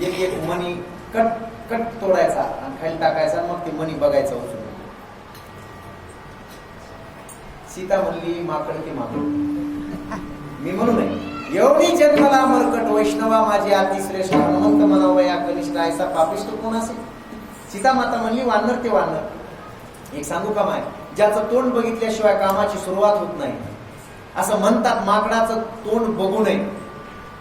एक एक मणी कट कट तोडायचा आणि खाली टाकायचा मग ते मणी बघायचं उचलून सीता म्हणली माकड ते माकड. मी म्हणू नये एवढी जन्मला मरकट वैष्णवा माझी आधी श्रेष्ठ हनुमंत म्हणावं या कनिष्ठ ऐसा पापिष्ट कोण असेल सीता माता म्हणली वानर ते वानर. एक सांगू का माय? ज्याचं तोंड बघितल्याशिवाय कामाची सुरुवात होत नाही. असं म्हणतात माकडाचं तोंड बघू नये.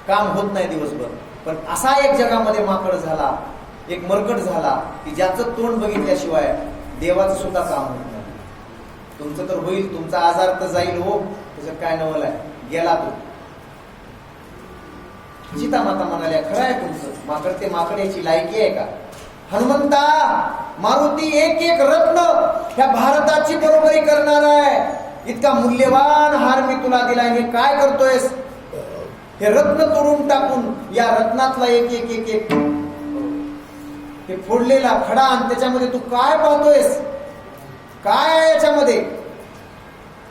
काम होत नाही दिवसभर. पण असा एक जगामध्ये माकड झाला एक मरकट झाला की ज्याचं तोंड बघितल्याशिवाय देवाचं सुद्धा काम होत नाही. तुमचं तर होईल तुमचा आजार तर जाईल हो त्याचं काय नवल आहे? गेला तो. सीता माता म्हणाल्या खरं आहे तुमचं. माकड ते माकड याची लायकी आहे का? हनुमंता मारुती एक एक रत्न ह्या भारताची बरोबरी करणार आहे. इतका मूल्यवान हार मी तुला दिलाय हे काय करतोयस? हे रत्न तोडून टाकून या रत्नातला एक एक एक एक हे फोडलेला खडा आणि त्याच्यामध्ये तू काय पाहतोयस? काय याच्यामध्ये?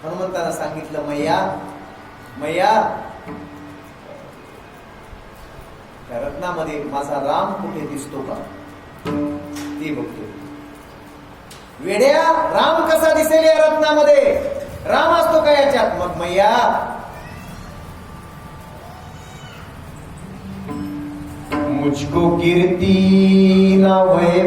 हनुमंताला सांगितलं मैया मैया त्या रत्नामध्ये माझा राम कुठे दिसतो का? ते बघतो. वेड्या राम कसा दिसेल या रत्नामध्ये? राम असतो का याच्यात? मग मैया मुझको कीर्ति ना वै